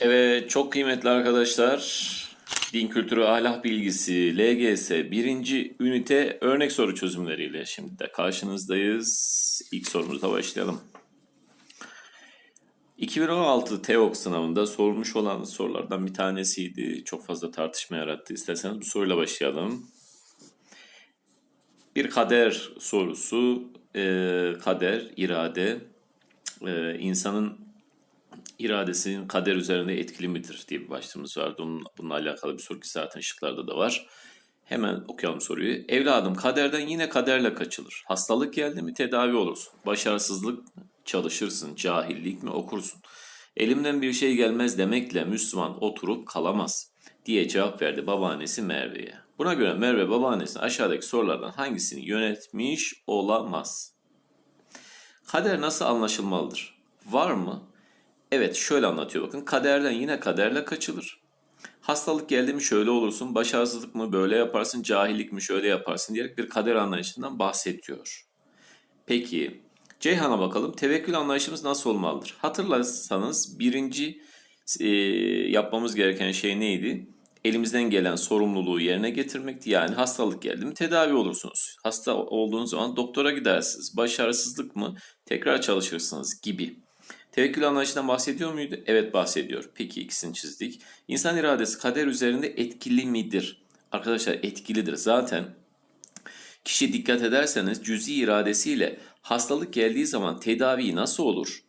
Evet, çok kıymetli arkadaşlar. Din kültürü ahlak bilgisi LGS birinci ünite örnek soru çözümleriyle şimdi de karşınızdayız. İlk sorumuzla başlayalım. 2016 TEOK sınavında sorulmuş olan sorulardan bir tanesiydi. Çok fazla tartışma yarattı. İsterseniz bu soruyla başlayalım. Bir kader sorusu. Ee, kader, irade. Ee, insanın iradesinin kader üzerinde etkili midir diye bir başlığımız vardı. Bunun, bununla alakalı bir soru ki zaten şıklarda da var. Hemen okuyalım soruyu. Evladım kaderden yine kaderle kaçılır. Hastalık geldi mi tedavi olursun. Başarısızlık çalışırsın. Cahillik mi okursun. Elimden bir şey gelmez demekle Müslüman oturup kalamaz diye cevap verdi babaannesi Merve'ye. Buna göre Merve babaannesine aşağıdaki sorulardan hangisini yönetmiş olamaz? Kader nasıl anlaşılmalıdır? Var mı? Evet şöyle anlatıyor bakın. Kaderden yine kaderle kaçılır. Hastalık geldi mi şöyle olursun, başarısızlık mı böyle yaparsın, cahillik mi şöyle yaparsın diyerek bir kader anlayışından bahsediyor. Peki Ceyhan'a bakalım. Tevekkül anlayışımız nasıl olmalıdır? Hatırlarsanız birinci e, yapmamız gereken şey neydi? Elimizden gelen sorumluluğu yerine getirmekti. Yani hastalık geldi mi tedavi olursunuz. Hasta olduğunuz zaman doktora gidersiniz. Başarısızlık mı tekrar çalışırsınız gibi. Tevekkül anlayışından bahsediyor muydu? Evet bahsediyor. Peki ikisini çizdik. İnsan iradesi kader üzerinde etkili midir? Arkadaşlar etkilidir. Zaten kişi dikkat ederseniz cüzi iradesiyle hastalık geldiği zaman tedavi nasıl olur?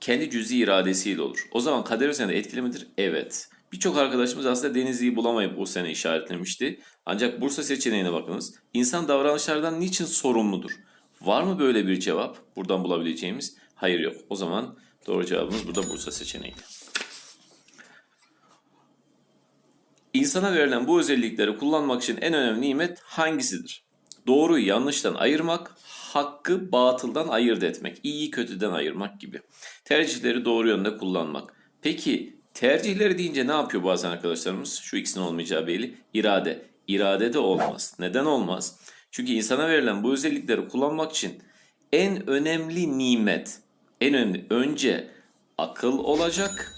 Kendi cüzi iradesiyle olur. O zaman kader üzerinde etkili midir? Evet. Birçok arkadaşımız aslında Denizli'yi bulamayıp o sene işaretlemişti. Ancak Bursa seçeneğine bakınız. İnsan davranışlardan niçin sorumludur? Var mı böyle bir cevap? Buradan bulabileceğimiz? Hayır yok. O zaman doğru cevabımız burada Bursa seçeneği. İnsana verilen bu özellikleri kullanmak için en önemli nimet hangisidir? Doğruyu yanlıştan ayırmak, hakkı batıldan ayırt etmek, iyiyi kötüden ayırmak gibi. Tercihleri doğru yönde kullanmak. Peki tercihleri deyince ne yapıyor bazen arkadaşlarımız? Şu ikisinin olmayacağı belli. İrade. İrade de olmaz. Neden olmaz? Çünkü insana verilen bu özellikleri kullanmak için en önemli nimet, en önemli önce akıl olacak,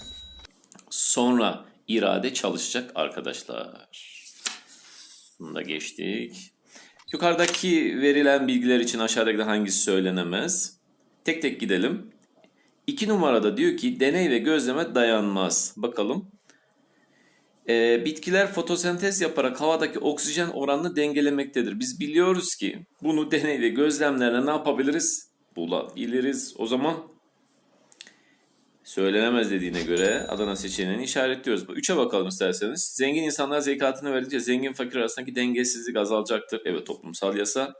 sonra irade çalışacak arkadaşlar. Bunu da geçtik. Yukarıdaki verilen bilgiler için aşağıdaki hangisi söylenemez? Tek tek gidelim. İki numarada diyor ki deney ve gözleme dayanmaz. Bakalım. Ee, bitkiler fotosentez yaparak havadaki oksijen oranını dengelemektedir. Biz biliyoruz ki bunu deney ve gözlemlerle ne yapabiliriz? Bulabiliriz. O zaman söylenemez dediğine göre Adana seçeneğini işaretliyoruz. 3'e bakalım isterseniz. Zengin insanlar zekatını verdikçe zengin fakir arasındaki dengesizlik azalacaktır. Evet toplumsal yasa.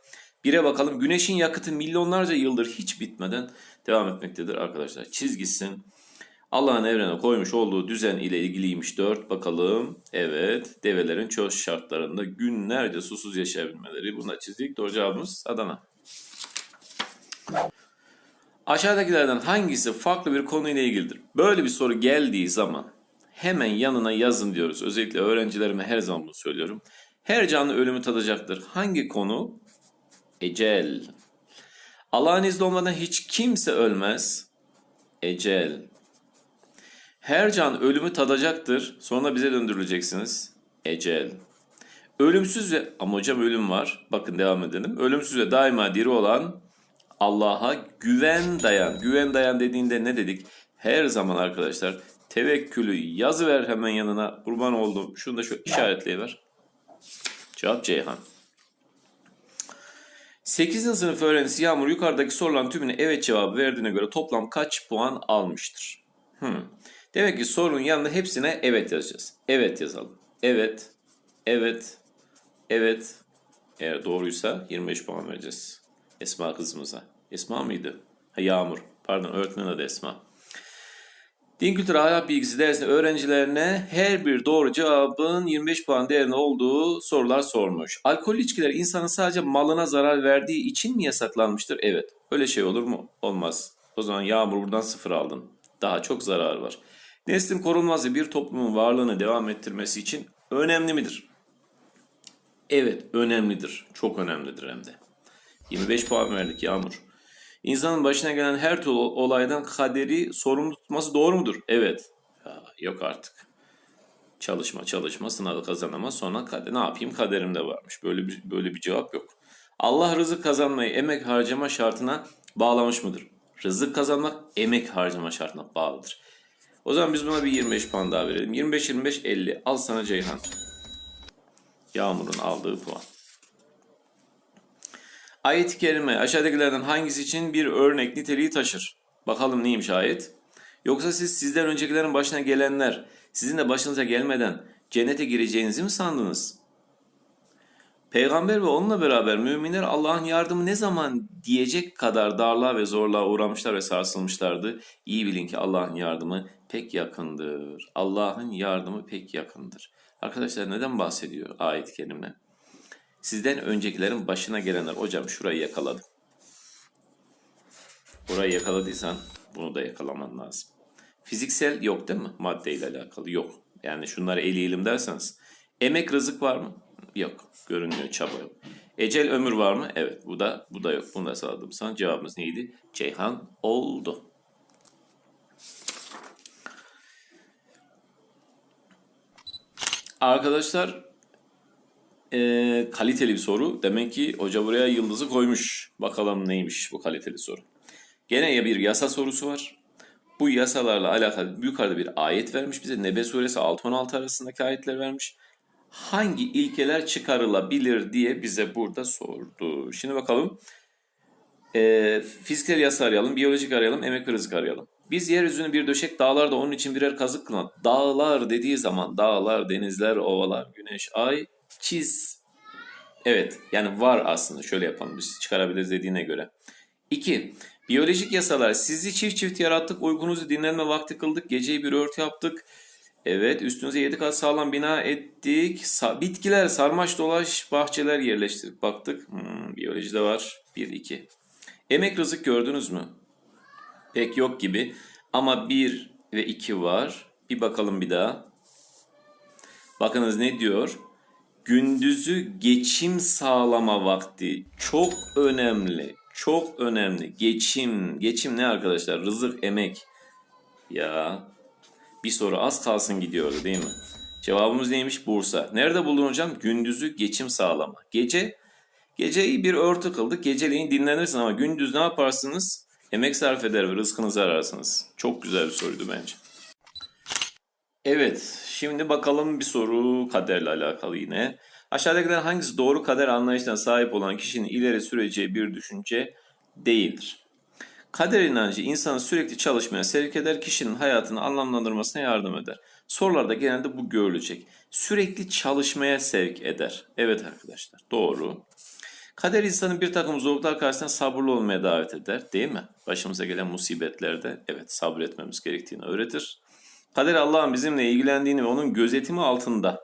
1'e bakalım. Güneşin yakıtı milyonlarca yıldır hiç bitmeden devam etmektedir arkadaşlar. Çizgisin. Allah'ın evrene koymuş olduğu düzen ile ilgiliymiş 4 bakalım. Evet develerin çöl şartlarında günlerce susuz yaşayabilmeleri. Bunu da çizdik. Doğru cevabımız Adana. Aşağıdakilerden hangisi farklı bir konuyla ilgilidir? Böyle bir soru geldiği zaman hemen yanına yazın diyoruz. Özellikle öğrencilerime her zaman bunu söylüyorum. Her canlı ölümü tadacaktır. Hangi konu? Ecel. Allah'ın izni olmadan hiç kimse ölmez. Ecel. Her can ölümü tadacaktır. Sonra bize döndürüleceksiniz. Ecel. Ölümsüz ve ama hocam ölüm var. Bakın devam edelim. Ölümsüz ve daima diri olan Allah'a güven dayan. Güven dayan dediğinde ne dedik? Her zaman arkadaşlar tevekkülü yazıver hemen yanına. Kurban oldum. Şunu da şu işaretleyiver. Cevap Ceyhan. 8. sınıf öğrencisi Yağmur yukarıdaki sorulan tümüne evet cevabı verdiğine göre toplam kaç puan almıştır? Hmm. Demek ki sorunun yanında hepsine evet yazacağız. Evet yazalım. Evet, evet, evet. Eğer doğruysa 25 puan vereceğiz. Esma kızımıza. Esma mıydı? Ha, Yağmur. Pardon öğretmen adı Esma. Din kültürü ahlak bilgisi dersinde öğrencilerine her bir doğru cevabın 25 puan değerinde olduğu sorular sormuş. Alkol içkiler insanın sadece malına zarar verdiği için mi yasaklanmıştır? Evet. Öyle şey olur mu? Olmaz. O zaman Yağmur buradan sıfır aldın. Daha çok zarar var. Neslin korunmazı bir toplumun varlığını devam ettirmesi için önemli midir? Evet önemlidir. Çok önemlidir hem de. 25 puan verdik Yağmur. İnsanın başına gelen her türlü olaydan kaderi sorumlu tutması doğru mudur? Evet. Ya, yok artık. Çalışma çalışma sınavı kazanamaz sonra kader, ne yapayım kaderimde varmış. Böyle bir, böyle bir cevap yok. Allah rızık kazanmayı emek harcama şartına bağlamış mıdır? Rızık kazanmak emek harcama şartına bağlıdır. O zaman biz buna bir 25 puan daha verelim. 25 25 50. Al sana Ceyhan. Yağmur'un aldığı puan. Ayet-i kerime aşağıdakilerden hangisi için bir örnek niteliği taşır? Bakalım neymiş ayet? Yoksa siz sizden öncekilerin başına gelenler sizin de başınıza gelmeden cennete gireceğinizi mi sandınız? Peygamber ve onunla beraber müminler Allah'ın yardımı ne zaman diyecek kadar darlığa ve zorluğa uğramışlar ve sarsılmışlardı. İyi bilin ki Allah'ın yardımı pek yakındır. Allah'ın yardımı pek yakındır. Arkadaşlar neden bahsediyor ayet-i kerime? Sizden öncekilerin başına gelenler. Hocam şurayı yakaladım. Burayı yakaladıysan bunu da yakalaman lazım. Fiziksel yok değil mi? Maddeyle alakalı yok. Yani şunları eleyelim derseniz. Emek rızık var mı? Yok. Görünmüyor çaba yok. Ecel ömür var mı? Evet. Bu da bu da yok. Bunu da sağladım sana. Cevabımız neydi? Ceyhan oldu. Arkadaşlar eee, kaliteli bir soru. Demek ki hoca buraya yıldızı koymuş. Bakalım neymiş bu kaliteli soru. Gene ya bir yasa sorusu var. Bu yasalarla alakalı yukarıda bir ayet vermiş bize. Nebe suresi 6-16 arasındaki ayetler vermiş. Hangi ilkeler çıkarılabilir diye bize burada sordu. Şimdi bakalım. Ee, fiziksel yasa arayalım, biyolojik arayalım, emek ve rızık arayalım. Biz yeryüzünü bir döşek, dağlar da onun için birer kazık kılan. Dağlar dediği zaman dağlar, denizler, ovalar, güneş, ay, çiz. Evet, yani var aslında. Şöyle yapalım, biz çıkarabiliriz dediğine göre. 2. Biyolojik yasalar. Sizi çift çift yarattık, uykunuzu dinlenme vakti kıldık, geceyi bir örtü yaptık. Evet, üstünüze yedi kat sağlam bina ettik. Sa- bitkiler, sarmaş dolaş, bahçeler yerleştirdik. Baktık, hmm, biyolojide var. 1, 2. Emek rızık gördünüz mü? Pek yok gibi. Ama 1 ve 2 var. Bir bakalım bir daha. Bakınız ne diyor? Gündüzü geçim sağlama vakti çok önemli. Çok önemli. Geçim. Geçim ne arkadaşlar? Rızık, emek. Ya bir soru az kalsın gidiyordu değil mi? Cevabımız neymiş? Bursa. Nerede buldun hocam? Gündüzü geçim sağlama. Gece geceyi bir örtü kıldık. Geceleyin dinlenirsin ama gündüz ne yaparsınız? Emek sarf eder ve rızkınızı ararsınız. Çok güzel bir soruydu bence. Evet, şimdi bakalım bir soru kaderle alakalı yine. Aşağıdakilerden hangisi doğru kader anlayışına sahip olan kişinin ileri süreceği bir düşünce değildir? Kader inancı insanı sürekli çalışmaya sevk eder, kişinin hayatını anlamlandırmasına yardım eder. Sorularda genelde bu görülecek. Sürekli çalışmaya sevk eder. Evet arkadaşlar, doğru. Kader insanı bir takım zorluklar karşısında sabırlı olmaya davet eder, değil mi? Başımıza gelen musibetlerde evet sabretmemiz gerektiğini öğretir. Kader Allah'ın bizimle ilgilendiğini ve onun gözetimi altında.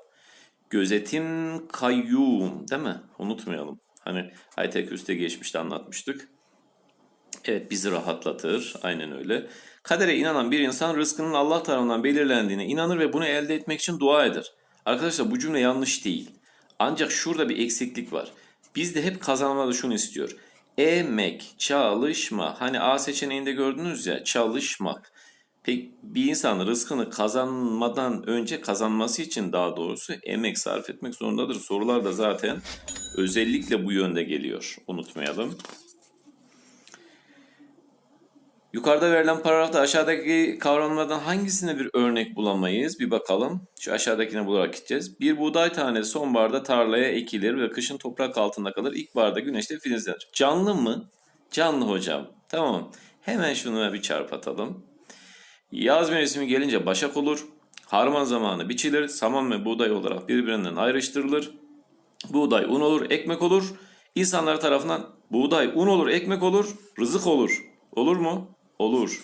Gözetim kayyum değil mi? Unutmayalım. Hani Üste geçmişte anlatmıştık. Evet bizi rahatlatır. Aynen öyle. Kadere inanan bir insan rızkının Allah tarafından belirlendiğine inanır ve bunu elde etmek için dua eder. Arkadaşlar bu cümle yanlış değil. Ancak şurada bir eksiklik var. Biz de hep kazanmada şunu istiyor. Emek, çalışma. Hani A seçeneğinde gördünüz ya çalışmak. Peki bir insan rızkını kazanmadan önce kazanması için daha doğrusu emek sarf etmek zorundadır. Sorular da zaten özellikle bu yönde geliyor. Unutmayalım. Yukarıda verilen paragrafta aşağıdaki kavramlardan hangisine bir örnek bulamayız? Bir bakalım. Şu aşağıdakine bularak gideceğiz. Bir buğday tanesi sonbaharda tarlaya ekilir ve kışın toprak altında kalır. İlkbaharda güneşte filizlenir. Canlı mı? Canlı hocam. Tamam. Hemen şunu bir çarp atalım. Yaz mevsimi gelince başak olur. Harman zamanı biçilir. Saman ve buğday olarak birbirinden ayrıştırılır. Buğday un olur, ekmek olur. İnsanlar tarafından buğday un olur, ekmek olur, rızık olur. Olur mu? Olur.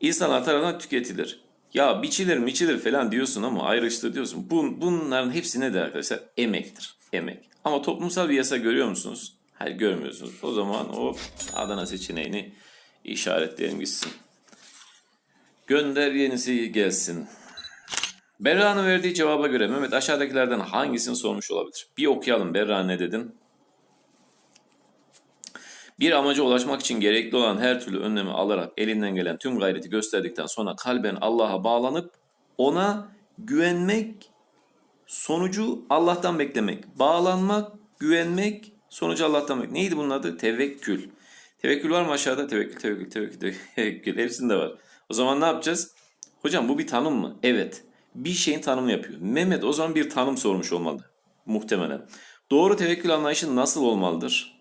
İnsanlar tarafından tüketilir. Ya biçilir miçilir falan diyorsun ama ayrıştır diyorsun. Bun, bunların hepsi ne de arkadaşlar? Emektir. Emek. Ama toplumsal bir yasa görüyor musunuz? Hayır görmüyorsunuz. O zaman o Adana seçeneğini işaretleyelim gitsin. Gönder yenisi gelsin. Berra'nın verdiği cevaba göre Mehmet aşağıdakilerden hangisini sormuş olabilir? Bir okuyalım. Berra ne dedin? Bir amaca ulaşmak için gerekli olan her türlü önlemi alarak elinden gelen tüm gayreti gösterdikten sonra kalben Allah'a bağlanıp ona güvenmek, sonucu Allah'tan beklemek. Bağlanmak, güvenmek, sonucu Allah'tan beklemek. Neydi bunun adı? Tevekkül. Tevekkül var mı aşağıda? Tevekkül, tevekkül, tevekkül, tevekkül. Hepsinde var. O zaman ne yapacağız? Hocam bu bir tanım mı? Evet. Bir şeyin tanımını yapıyor. Mehmet o zaman bir tanım sormuş olmalı. Muhtemelen. Doğru tevekkül anlayışı nasıl olmalıdır?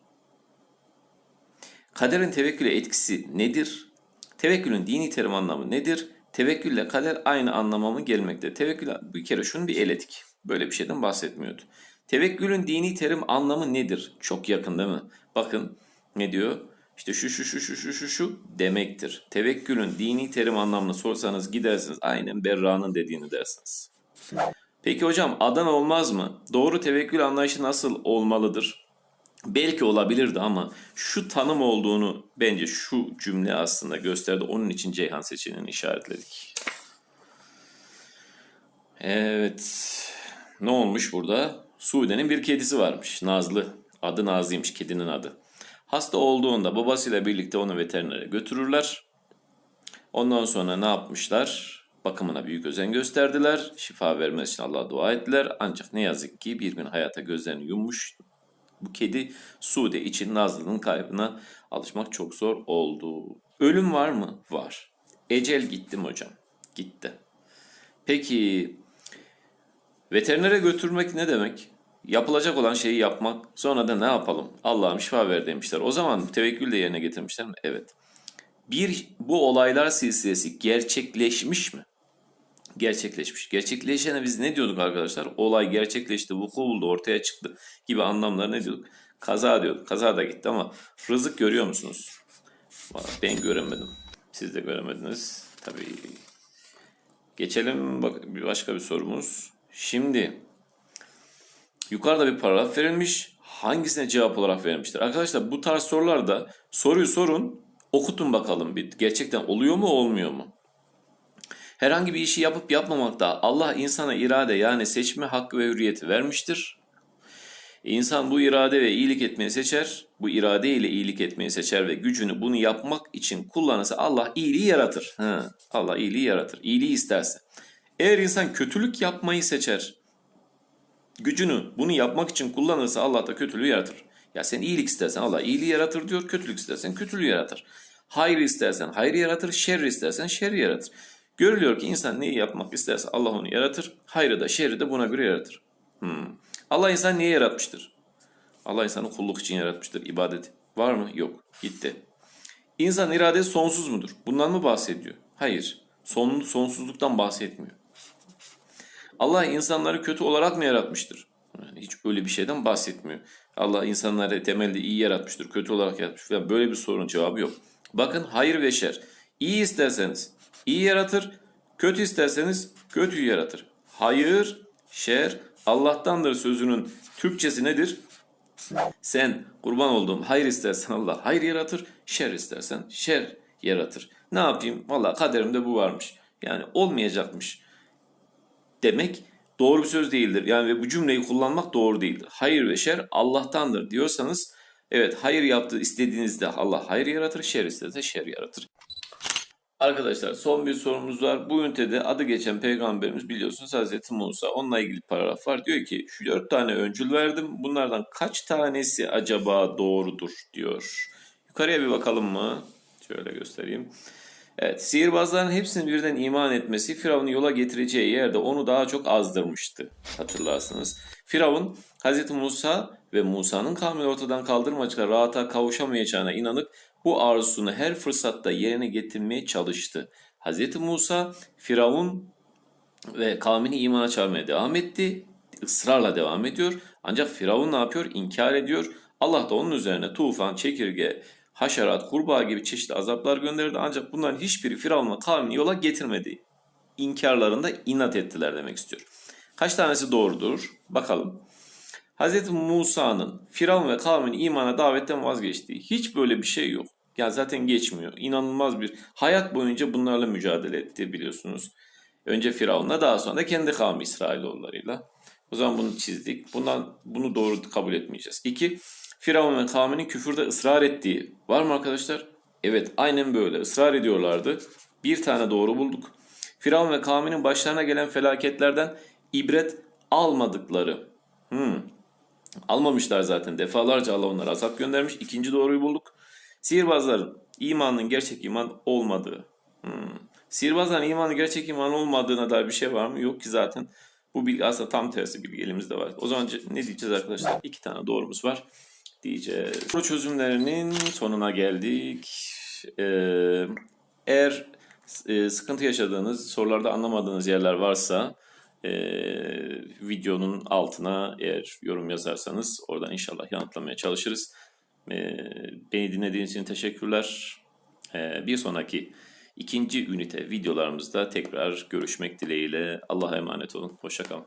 Kaderin tevekküle etkisi nedir? Tevekkülün dini terim anlamı nedir? Tevekkülle kader aynı anlama mı gelmekte? Tevekkül bir kere şunu bir eledik. Böyle bir şeyden bahsetmiyordu. Tevekkülün dini terim anlamı nedir? Çok yakın değil mi? Bakın ne diyor? İşte şu şu şu şu şu şu şu demektir. Tevekkülün dini terim anlamını sorsanız gidersiniz aynen Berra'nın dediğini dersiniz. Peki hocam Adana olmaz mı? Doğru tevekkül anlayışı nasıl olmalıdır? Belki olabilirdi ama şu tanım olduğunu bence şu cümle aslında gösterdi. Onun için Ceyhan seçeneğini işaretledik. Evet. Ne olmuş burada? Suude'nin bir kedisi varmış. Nazlı. Adı Nazlı'ymış kedinin adı. Hasta olduğunda babasıyla birlikte onu veterinere götürürler. Ondan sonra ne yapmışlar? Bakımına büyük özen gösterdiler. Şifa vermesi için Allah'a dua ettiler. Ancak ne yazık ki bir gün hayata gözlerini yummuş. Bu kedi Sude için Nazlı'nın kaybına alışmak çok zor oldu. Ölüm var mı? Var. Ecel gitti mi hocam? Gitti. Peki veterinere götürmek ne demek? Yapılacak olan şeyi yapmak. Sonra da ne yapalım? Allah'ım şifa ver demişler. O zaman tevekkül de yerine getirmişler mi? Evet. Bir bu olaylar silsilesi gerçekleşmiş mi? Gerçekleşmiş. Gerçekleşene biz ne diyorduk arkadaşlar? Olay gerçekleşti, vuku buldu, ortaya çıktı gibi anlamlar ne diyorduk? Kaza diyorduk. Kaza da gitti ama rızık görüyor musunuz? Ben göremedim. Siz de göremediniz. Tabii. Geçelim bak bir başka bir sorumuz. Şimdi Yukarıda bir paragraf verilmiş. Hangisine cevap olarak verilmiştir? Arkadaşlar bu tarz sorularda soruyu sorun, okutun bakalım. Bir, gerçekten oluyor mu olmuyor mu? Herhangi bir işi yapıp yapmamakta Allah insana irade yani seçme hakkı ve hürriyeti vermiştir. İnsan bu irade ve iyilik etmeyi seçer. Bu irade ile iyilik etmeyi seçer ve gücünü bunu yapmak için kullanırsa Allah iyiliği yaratır. Ha, Allah iyiliği yaratır. İyiliği isterse. Eğer insan kötülük yapmayı seçer, gücünü bunu yapmak için kullanırsa Allah da kötülüğü yaratır. Ya sen iyilik istersen Allah iyiliği yaratır diyor, kötülük istersen kötülüğü yaratır. Hayır istersen hayır yaratır, şer istersen şer yaratır. Görülüyor ki insan neyi yapmak isterse Allah onu yaratır, hayrı da şerri de buna göre yaratır. Hmm. Allah insan niye yaratmıştır? Allah insanı kulluk için yaratmıştır, ibadet. Var mı? Yok. Gitti. İnsan iradesi sonsuz mudur? Bundan mı bahsediyor? Hayır. Son, sonsuzluktan bahsetmiyor. Allah insanları kötü olarak mı yaratmıştır? Yani hiç öyle bir şeyden bahsetmiyor. Allah insanları temelde iyi yaratmıştır, kötü olarak yaratmış falan böyle bir sorunun cevabı yok. Bakın hayır ve şer. İyi isterseniz iyi yaratır, kötü isterseniz kötüyü yaratır. Hayır, şer Allah'tandır sözünün Türkçesi nedir? Sen kurban olduğum hayır istersen Allah hayır yaratır, şer istersen şer yaratır. Ne yapayım? Valla kaderimde bu varmış. Yani olmayacakmış demek doğru bir söz değildir. Yani ve bu cümleyi kullanmak doğru değildir. Hayır ve şer Allah'tandır diyorsanız evet hayır yaptığı istediğinizde Allah hayır yaratır, şer istediğinizde şer yaratır. Arkadaşlar son bir sorumuz var. Bu ünitede adı geçen peygamberimiz biliyorsunuz Hazreti Musa. Onunla ilgili paragraf var. Diyor ki şu dört tane öncül verdim. Bunlardan kaç tanesi acaba doğrudur diyor. Yukarıya bir bakalım mı? Şöyle göstereyim. Evet, sihirbazların hepsinin birden iman etmesi Firavun'u yola getireceği yerde onu daha çok azdırmıştı. Hatırlarsınız. Firavun, Hz. Musa ve Musa'nın kavmini ortadan kaldırmaçla rahata kavuşamayacağına inanıp bu arzusunu her fırsatta yerine getirmeye çalıştı. Hz. Musa, Firavun ve kavmini imana çağırmaya devam etti. ısrarla devam ediyor. Ancak Firavun ne yapıyor? İnkar ediyor. Allah da onun üzerine tufan, çekirge, haşerat, kurbağa gibi çeşitli azaplar gönderdi. Ancak bunların hiçbiri Firavun'la kavmini yola getirmedi. İnkarlarında inat ettiler demek istiyor. Kaç tanesi doğrudur? Bakalım. Hz. Musa'nın Firavun ve kavmini imana davetten vazgeçtiği hiç böyle bir şey yok. Yani zaten geçmiyor. İnanılmaz bir hayat boyunca bunlarla mücadele etti biliyorsunuz. Önce Firavun'la daha sonra da kendi kavmi İsrailoğullarıyla. O zaman bunu çizdik. Bundan bunu doğru kabul etmeyeceğiz. İki, Firavun ve kavminin küfürde ısrar ettiği. Var mı arkadaşlar? Evet, aynen böyle. ısrar ediyorlardı. Bir tane doğru bulduk. Firavun ve kavminin başlarına gelen felaketlerden ibret almadıkları. Hmm. Almamışlar zaten. Defalarca Allah onlara azap göndermiş. İkinci doğruyu bulduk. Sihirbazların imanın gerçek iman olmadığı. Hmm. Sihirbazların imanın gerçek iman olmadığına dair bir şey var mı? Yok ki zaten. Bu bilgi aslında tam tersi bilgi elimizde var. O zaman ne diyeceğiz arkadaşlar? İki tane doğrumuz var diyeceğiz. Soru çözümlerinin sonuna geldik. Ee, eğer e, sıkıntı yaşadığınız, sorularda anlamadığınız yerler varsa e, videonun altına eğer yorum yazarsanız oradan inşallah yanıtlamaya çalışırız. E, beni dinlediğiniz için teşekkürler. Bir sonraki ikinci ünite videolarımızda tekrar görüşmek dileğiyle. Allah'a emanet olun. Hoşçakalın.